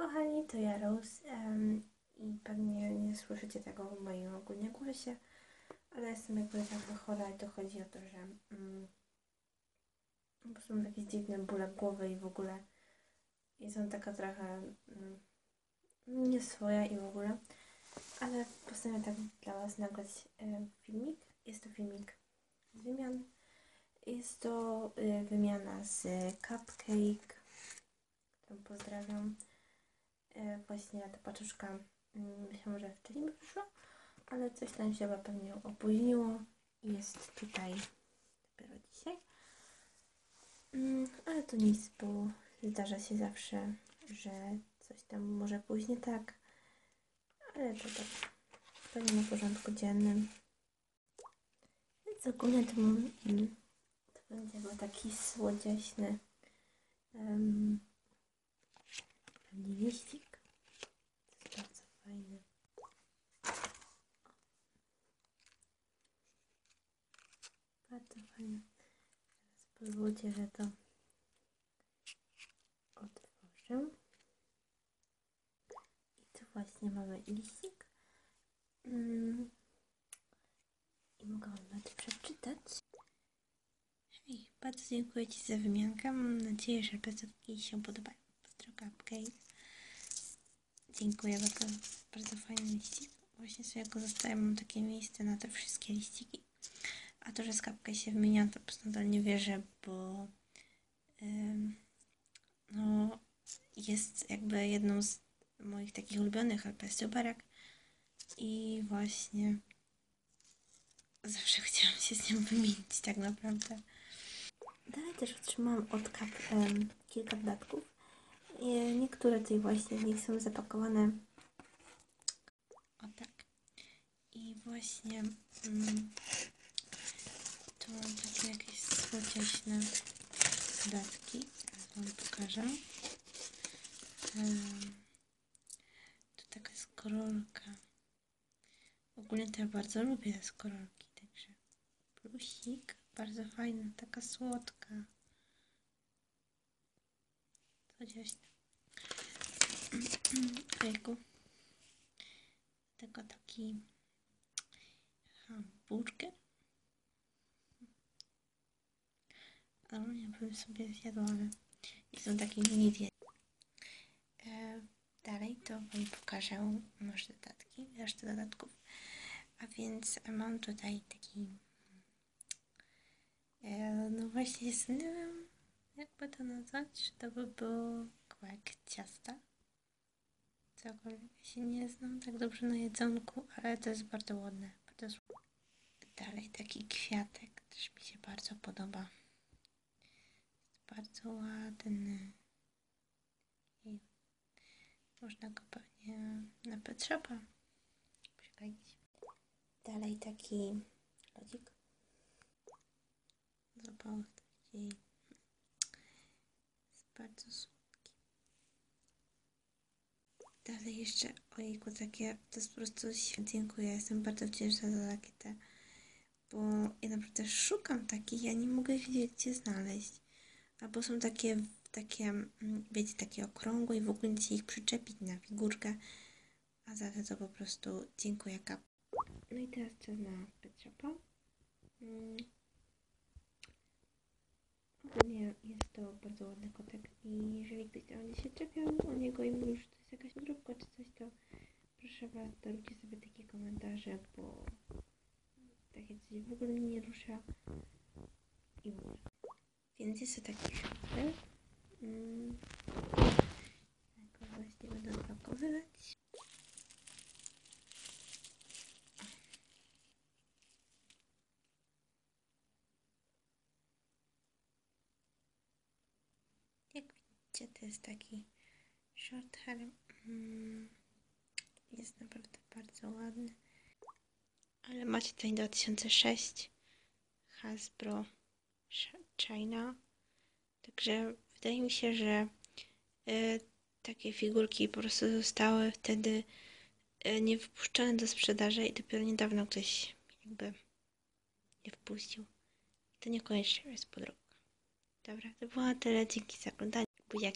kochani, to ja Rose em, i pewnie nie słyszycie tego w moim ogólnie głosie, ale jestem jakby trochę chora i to chodzi o to, że mm, po prostu mam jakieś dziwne bóle głowy i w ogóle jestem taka trochę mm, nie swoja i w ogóle, ale postanowię tak dla Was nagrać e, filmik. Jest to filmik z wymian. Jest to e, wymiana z Cupcake, pozdrawiam. E, właśnie ta paczuszka mm, myślałam, że wcześniej by wyszła, ale coś tam się chyba pewnie opóźniło i jest tutaj dopiero dzisiaj. Mm, ale to nic, bo zdarza się zawsze, że coś tam może pójść nie tak, ale to tak pewnie na porządku dziennym. Więc ogólnie to, mm, to będzie był taki słodziaśny um, pewnie. Fajny. Bardzo fajny. Teraz pozwólcie, że to otworzę. I tu właśnie mamy liścik. Mm. I mogę Wam nawet przeczytać. Hej, bardzo dziękuję Ci za wymiankę. Mam nadzieję, że placówki się podobają. Pozdro Cupcake. Dziękuję bardzo, bardzo fajny liścik. Właśnie sobie go zostawiam, mam takie miejsce na te wszystkie liściki. A to, że Cupcake się wymienia, to po prostu nadal nie wierzę, bo no, jest jakby jedną z moich takich ulubionych alpestioberek i właśnie zawsze chciałam się z nią wymienić tak naprawdę. Dalej też otrzymałam od Kap kilka dodatków. Niektóre tutaj właśnie z nich są zapakowane o tak. I właśnie mm, tu mam takie jakieś słodziaśne dodatki. Wam pokażę. Em, tu taka skorolka. Ogólnie to ja bardzo lubię te skorolki, także plusik, bardzo fajna, taka słodka. Słodziaśna. Ojku. Tego taki hamburger. Normalnie bym sobie zjadła, ale i są takie mini. E, dalej to Wam pokażę może dodatki, resztę dodatków. A więc mam tutaj taki e, no właśnie nie wiem jakby to nazwać, czy to by było kawałek ciasta. Cokolwiek się nie znam tak dobrze na jedzonku, ale to jest bardzo ładne. Bardzo. Dalej taki kwiatek też mi się bardzo podoba. Jest bardzo ładny. I można go pewnie na Petrzopa przykleić. Dalej taki lodzik. Zapach taki jest bardzo słodki. Dalej jeszcze, ojejku, takie, to jest po prostu dziękuję, jestem bardzo wdzięczna za takie te, bo ja naprawdę szukam takich, ja nie mogę wiedzieć, gdzie znaleźć. Albo są takie, takie, mm, wiecie, takie okrągłe i w ogóle nie ich przyczepić na figurkę, a za to, po prostu dziękuję kap. No i teraz czas na Pet Shopa. Mm. Ogólnie jest to bardzo ładny kotek i jeżeli ktoś tam będzie się czepiał o niego i mówił, że to jest jakaś podróbka czy coś, to proszę Was, dajcie sobie takie komentarze, bo takie coś w ogóle mnie nie rusza i ogóle. Więc jest to taki szopel. Mm. Tak właśnie będę odpakowywać. Jak widzicie, to jest taki short hair. Mm, jest naprawdę bardzo ładny. Ale macie tutaj 2006 Hasbro China. Także wydaje mi się, że y, takie figurki po prostu zostały wtedy y, nie wypuszczone do sprzedaży i dopiero niedawno ktoś jakby je wpuścił. To niekoniecznie jest podróbka. Dobra, to było tyle. Dzięki za oglądanie. bu jak